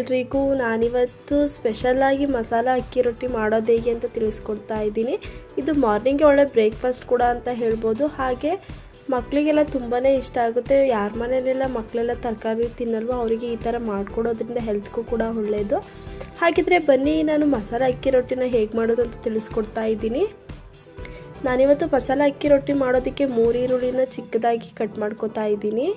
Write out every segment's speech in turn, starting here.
ಎಲ್ರಿಗೂ ನಾನಿವತ್ತು ಸ್ಪೆಷಲಾಗಿ ಮಸಾಲ ಅಕ್ಕಿ ರೊಟ್ಟಿ ಮಾಡೋದು ಹೇಗೆ ಅಂತ ತಿಳಿಸ್ಕೊಡ್ತಾ ಇದ್ದೀನಿ. ಇದು ಮಾರ್ನಿಂಗ್ಗೆ ಒಳ್ಳೆ ಬ್ರೇಕ್ಫಾಸ್ಟ್ ಕೂಡ ಅಂತ ಹೇಳ್ಬೋದು. ಹಾಗೆ ಮಕ್ಕಳಿಗೆಲ್ಲ ತುಂಬಾ ಇಷ್ಟ ಆಗುತ್ತೆ. ಯಾರ ಮನೇಲೆಲ್ಲ ಮಕ್ಕಳೆಲ್ಲ ತರಕಾರಿ ತಿನ್ನಲ್ವೋ ಅವರಿಗೆ ಈ ಥರ ಮಾಡಿಕೊಡೋದ್ರಿಂದ ಹೆಲ್ತ್ಗೂ ಕೂಡ ಒಳ್ಳೆಯದು ಹಾಗಿದ್ರೆ ಬನ್ನಿ, ನಾನು ಮಸಾಲ ಅಕ್ಕಿ ರೊಟ್ಟಿನ ಹೇಗೆ ಮಾಡೋದು ಅಂತ ತಿಳಿಸ್ಕೊಡ್ತಾ ಇದ್ದೀನಿ. ನಾನಿವತ್ತು ಮಸಾಲ ಅಕ್ಕಿ ರೊಟ್ಟಿ ಮಾಡೋದಕ್ಕೆ ಮೂರು ಈರುಳ್ಳಿನ ಚಿಕ್ಕದಾಗಿ ಕಟ್ ಮಾಡ್ಕೊತಾ ಇದ್ದೀನಿ.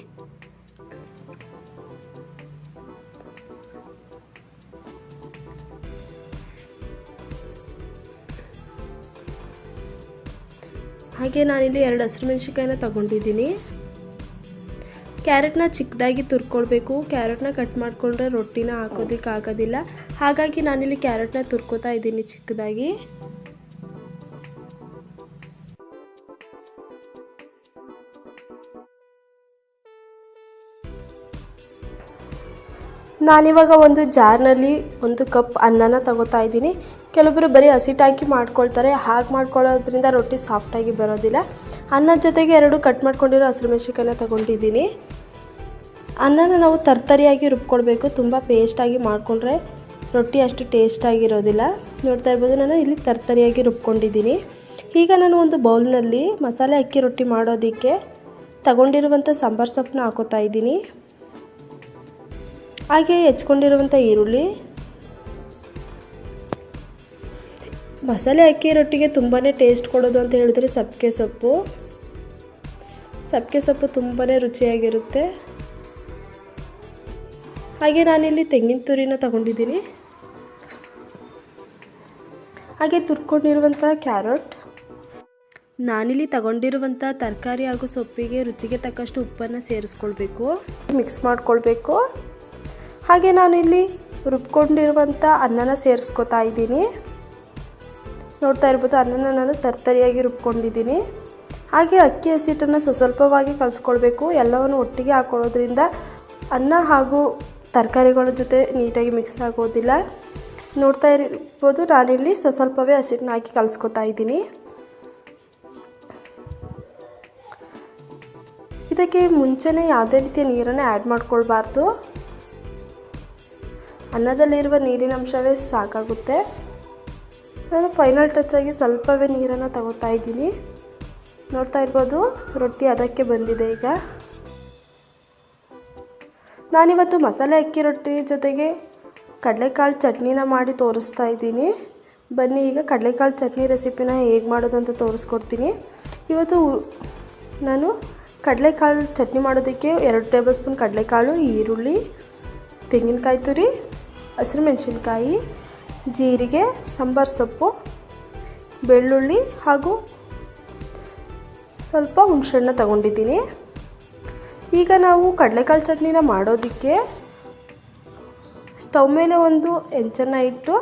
ಹಾಗೆ ನಾನಿಲ್ಲಿ ಎರಡು ಹಸಿರು ಮೆಣಸಿಕಾಯಿನ ತೊಗೊಂಡಿದ್ದೀನಿ. ಕ್ಯಾರೆಟ್ನ ಚಿಕ್ಕದಾಗಿ ತುರ್ಕೊಳ್ಬೇಕು. ಕ್ಯಾರೆಟ್ನ ಕಟ್ ಮಾಡಿಕೊಂಡ್ರೆ ರೊಟ್ಟಿನ ಹಾಕೋದಕ್ಕೆ ಆಗೋದಿಲ್ಲ. ಹಾಗಾಗಿ ನಾನಿಲ್ಲಿ ಕ್ಯಾರೆಟ್ನ ತುರ್ಕೋತಾ ಇದ್ದೀನಿ ಚಿಕ್ಕದಾಗಿ. ನಾನಿವಾಗ ಒಂದು ಜಾರ್ನಲ್ಲಿ ಒಂದು ಕಪ್ ಅನ್ನನ ತಗೋತಾ ಇದ್ದೀನಿ. ಕೆಲವೊಬ್ಬರು ಬರೀ ಹಸಿಟಾಕಿ ಮಾಡ್ಕೊಳ್ತಾರೆ. ಹಾಗೆ ಮಾಡ್ಕೊಳ್ಳೋದ್ರಿಂದ ರೊಟ್ಟಿ ಸಾಫ್ಟಾಗಿ ಬರೋದಿಲ್ಲ. ಅನ್ನದ ಜೊತೆಗೆ ಎರಡು ಕಟ್ ಮಾಡ್ಕೊಂಡಿರೋ ಹಸಿರು ಮೆಣಸಿನ್ಕಾಯಿನ ತಗೊಂಡಿದ್ದೀನಿ. ಅನ್ನನ ನಾವು ತರ್ತರಿಯಾಗಿ ರುಬ್ಕೊಳ್ಬೇಕು. ತುಂಬ ಪೇಸ್ಟಾಗಿ ಮಾಡಿಕೊಂಡ್ರೆ ರೊಟ್ಟಿ ಅಷ್ಟು ಟೇಸ್ಟಾಗಿರೋದಿಲ್ಲ ನೋಡ್ತಾ ಇರ್ಬೋದು, ನಾನು ಇಲ್ಲಿ ತರ್ತರಿಯಾಗಿ ರುಬ್ಕೊಂಡಿದ್ದೀನಿ. ಈಗ ನಾನು ಒಂದು ಬೌಲ್ನಲ್ಲಿ ಮಸಾಲೆ ಅಕ್ಕಿ ರೊಟ್ಟಿ ಮಾಡೋದಕ್ಕೆ ತಗೊಂಡಿರುವಂಥ ಸಾಂಬಾರು ಸೊಪ್ಪನ್ನ ಹಾಕೋತಾ ಇದ್ದೀನಿ. ಹಾಗೆ ಹೆಚ್ಕೊಂಡಿರುವಂಥ ಈರುಳ್ಳಿ. ಮಸಾಲೆ ಅಕ್ಕಿ ರೊಟ್ಟಿಗೆ ತುಂಬಾ ಟೇಸ್ಟ್ ಕೊಡೋದು ಅಂತ ಹೇಳಿದ್ರೆ ಸಬ್ಕೆ ಸೊಪ್ಪು. ಸಬ್ಕೆ ಸೊಪ್ಪು ತುಂಬಾ ರುಚಿಯಾಗಿರುತ್ತೆ. ಹಾಗೆ ನಾನಿಲ್ಲಿ ತೆಂಗಿನ ತುರಿನ ತಗೊಂಡಿದ್ದೀನಿ. ಹಾಗೆ ತುರ್ಕೊಂಡಿರುವಂಥ ಕ್ಯಾರೆಟ್. ನಾನಿಲ್ಲಿ ತಗೊಂಡಿರುವಂಥ ತರಕಾರಿ ಹಾಗೂ ಸೊಪ್ಪಿಗೆ ರುಚಿಗೆ ತಕ್ಕಷ್ಟು ಉಪ್ಪನ್ನು ಸೇರಿಸ್ಕೊಳ್ಬೇಕು. ಮಿಕ್ಸ್ ಮಾಡ್ಕೊಳ್ಬೇಕು. ಹಾಗೆ ನಾನಿಲ್ಲಿ ರುಬ್ಕೊಂಡಿರುವಂಥ ಅನ್ನನ ಸೇರಿಸ್ಕೊತಾ ಇದ್ದೀನಿ. ನೋಡ್ತಾ ಇರ್ಬೋದು ಅನ್ನನ ನಾನು ತರ್ತರಿಯಾಗಿ ರುಬ್ಕೊಂಡಿದ್ದೀನಿ. ಹಾಗೆ ಅಕ್ಕಿ ಹಸಿಟ್ಟನ್ನು ಸ್ವಸ್ವಲ್ಪವಾಗಿ ಕಲಿಸ್ಕೊಳ್ಬೇಕು. ಎಲ್ಲವನ್ನು ಒಟ್ಟಿಗೆ ಹಾಕೊಳ್ಳೋದ್ರಿಂದ ಅನ್ನ ಹಾಗೂ ತರಕಾರಿಗಳ ಜೊತೆ ನೀಟಾಗಿ ಮಿಕ್ಸ್ ಆಗೋದಿಲ್ಲ. ನೋಡ್ತಾ ಇರ್ಬೋದು ನಾನಿಲ್ಲಿ ಸ್ವಸ್ವಲ್ಪವೇ ಹಸಿಟ್ಟನ್ನ ಹಾಕಿ ಕಲಿಸ್ಕೊತಾ ಇದ್ದೀನಿ. ಇದಕ್ಕೆ ಮುಂಚೆನೇ ಯಾವುದೇ ರೀತಿಯ ನೀರನ್ನು ಆ್ಯಡ್ ಮಾಡ್ಕೊಳ್ಬಾರ್ದು. ಅನ್ನದಲ್ಲಿರುವ ನೀರಿನ ಅಂಶವೇ ಸಾಕಾಗುತ್ತೆ. ನಾನು ಫೈನಲ್ ಟಚ್ಚಾಗಿ ಸ್ವಲ್ಪವೇ ನೀರನ್ನು ತಗೋತಾ ಇದ್ದೀನಿ. ನೋಡ್ತಾ ಇರ್ಬೋದು, ರೊಟ್ಟಿ ಅದಕ್ಕೆ ಬಂದಿದೆ ಈಗ. ನಾನಿವತ್ತು ಮಸಾಲೆ ಅಕ್ಕಿ ರೊಟ್ಟಿ ಜೊತೆಗೆ ಕಡಲೆಕಾಳು ಚಟ್ನಿನ ಮಾಡಿ ತೋರಿಸ್ತಾ ಇದ್ದೀನಿ. ಬನ್ನಿ ಈಗ ಕಡಲೆಕಾಳು ಚಟ್ನಿ ರೆಸಿಪಿನ ಹೇಗೆ ಮಾಡೋದು ಅಂತ ತೋರಿಸ್ಕೊಡ್ತೀನಿ. ಇವತ್ತು ನಾನು ಕಡಲೆಕಾಳು ಚಟ್ನಿ ಮಾಡೋದಕ್ಕೆ ಎರಡು ಟೇಬಲ್ ಸ್ಪೂನ್ ಕಡಲೆಕಾಳು, ಈರುಳ್ಳಿ, ತೆಂಗಿನಕಾಯಿ ತುರಿ ಹಸಿರು ಮೆಣಸಿನ್ಕಾಯಿ ಜೀರಿಗೆ, ಸಾಂಬಾರು ಸೊಪ್ಪು, ಬೆಳ್ಳುಳ್ಳಿ ಹಾಗೂ ಸ್ವಲ್ಪ ಹುಣಸೆಹಣ್ಣ ತಗೊಂಡಿದ್ದೀನಿ. ಈಗ ನಾವು ಕಡಲೆಕಾಳು ಚಟ್ನಿನ ಮಾಡೋದಕ್ಕೆ ಸ್ಟವ್ ಮೇಲೆ ಒಂದು ಹೆಂಚನ್ನು ಇಟ್ಟು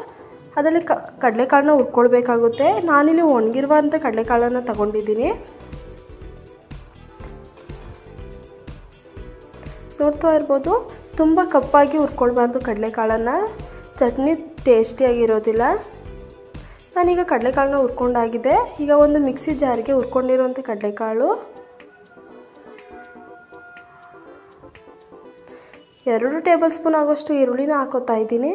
ಅದರಲ್ಲಿ ಕ, ಕಡಲೆಕಾಳನ್ನ ಹುರ್ಕೊಳ್ಬೇಕಾಗುತ್ತೆ. ನಾನಿಲ್ಲಿ ಒಣಗಿರುವಂಥ ಕಡಲೆಕಾಳನ್ನು ತಗೊಂಡಿದ್ದೀನಿ. ನೋಡ್ತಾ ಇರ್ಬೋದು ತುಂಬ ಕಪ್ಪಾಗಿ ಹುರ್ಕೊಳ್ಬಾರ್ದು ಕಡಲೆಕಾಳನ್ನು. ಚಟ್ನಿ ಟೇಸ್ಟಿಯಾಗಿರೋದಿಲ್ಲ. ನಾನೀಗ ಕಡಲೆಕಾಳನ್ನ ಹುರ್ಕೊಂಡಾಗಿದೆ. ಈಗ ಒಂದು ಮಿಕ್ಸಿ ಜಾರಿಗೆ ಹುರ್ಕೊಂಡಿರುವಂಥ ಕಡಲೆಕಾಳು. ಎರಡು ಟೇಬಲ್ ಸ್ಪೂನ್ ಆಗೋಷ್ಟು ಈರುಳ್ಳಿನ ಹಾಕೋತಾ ಇದ್ದೀನಿ.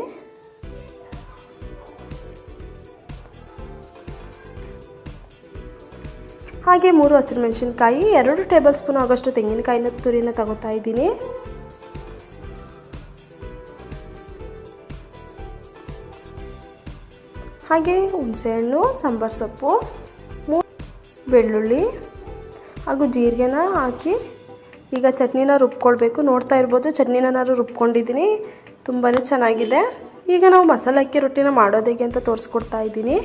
ಹಾಗೆ ಮೂರು ಹಸಿರು ಮೆಣಸಿನ್ಕಾಯಿ, ಎರಡು ಟೇಬಲ್ ಸ್ಪೂನ್ ಆಗೋಷ್ಟು ತೆಂಗಿನಕಾಯಿನ ತುರಿನ ತಗೋತಾ ಇದ್ದೀನಿ. ಹಾಗೆ ಹುಣಸೆಹಣ್ಣು, ಸಾಂಬಾರು ಸೊಪ್ಪು ಬೆಳ್ಳುಳ್ಳಿ ಹಾಗೂ ಜೀರಿಗೆನ ಹಾಕಿ ಈಗ ಚಟ್ನಿನ ರುಬ್ಕೊಳ್ಬೇಕು. ನೋಡ್ತಾ ಇರ್ಬೋದು ಚಟ್ನಿನ ನಾನು ರುಬ್ಕೊಂಡಿದ್ದೀನಿ. ತುಂಬಾ ಚೆನ್ನಾಗಿದೆ. ಈಗ ನಾವು ಮಸಾಲೆ ಅಕ್ಕಿ ರೊಟ್ಟಿನ ಮಾಡೋದು ಅಂತ ತೋರಿಸ್ಕೊಡ್ತಾ ಇದ್ದೀನಿ.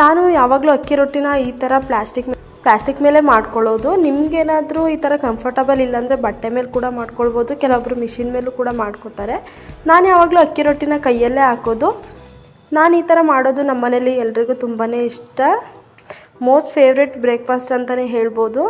ನಾನು ಯಾವಾಗಲೂ ಅಕ್ಕಿ ರೊಟ್ಟಿನ ಈ ಥರ ಪ್ಲಾಸ್ಟಿಕ್ ಪ್ಲಾಸ್ಟಿಕ್ ಮೇಲೆ ಮಾಡ್ಕೊಳ್ಳೋದು. ನಿಮಗೇನಾದರೂ ಈ ಥರ ಕಂಫರ್ಟಬಲ್ ಇಲ್ಲಾಂದರೆ ಬಟ್ಟೆ ಮೇಲೆ ಕೂಡ ಮಾಡ್ಕೊಳ್ಬೋದು. ಕೆಲವೊಬ್ಬರು ಮಿಷಿನ್ ಮೇಲೂ ಕೂಡ ಮಾಡ್ಕೋತಾರೆ ನಾನು ಯಾವಾಗಲೂ ಅಕ್ಕಿ ರೊಟ್ಟಿನ ಕೈಯಲ್ಲೇ ಹಾಕೋದು. ನಾನು ಈ ಥರ ಮಾಡೋದು ನಮ್ಮ ಮನೇಲಿ ಎಲ್ರಿಗೂ ತುಂಬಾ ಇಷ್ಟ. ಮೋಸ್ಟ್ ಫೇವ್ರೆಟ್ ಬ್ರೇಕ್ಫಾಸ್ಟ್ ಅಂತಲೇ ಹೇಳ್ಬೋದು.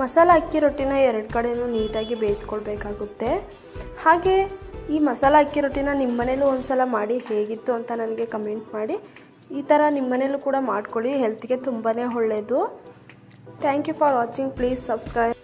ಮಸಾಲ ಅಕ್ಕಿ ರೊಟ್ಟಿನ ಎರಡು ಕಡೆಯೂ ನೀಟಾಗಿ ಬೇಯಿಸ್ಕೊಳ್ಬೇಕಾಗುತ್ತೆ. ಹಾಗೆ ಈ ಮಸಾಲ ಅಕ್ಕಿ ರೊಟ್ಟಿನ ನಿಮ್ಮ ಮನೇಲೂ ಒಂದು ಸಲ ಮಾಡಿ ಹೇಗಿತ್ತು ಅಂತ ನನಗೆ ಕಮೆಂಟ್ ಮಾಡಿ. ಈ ಥರ ನಿಮ್ಮ ಮನೇಲೂ ಕೂಡ ಮಾಡ್ಕೊಳ್ಳಿ, ಹೆಲ್ತ್ಗೆ ತುಂಬಾ ಒಳ್ಳೆಯದು thank you for watching, please subscribe.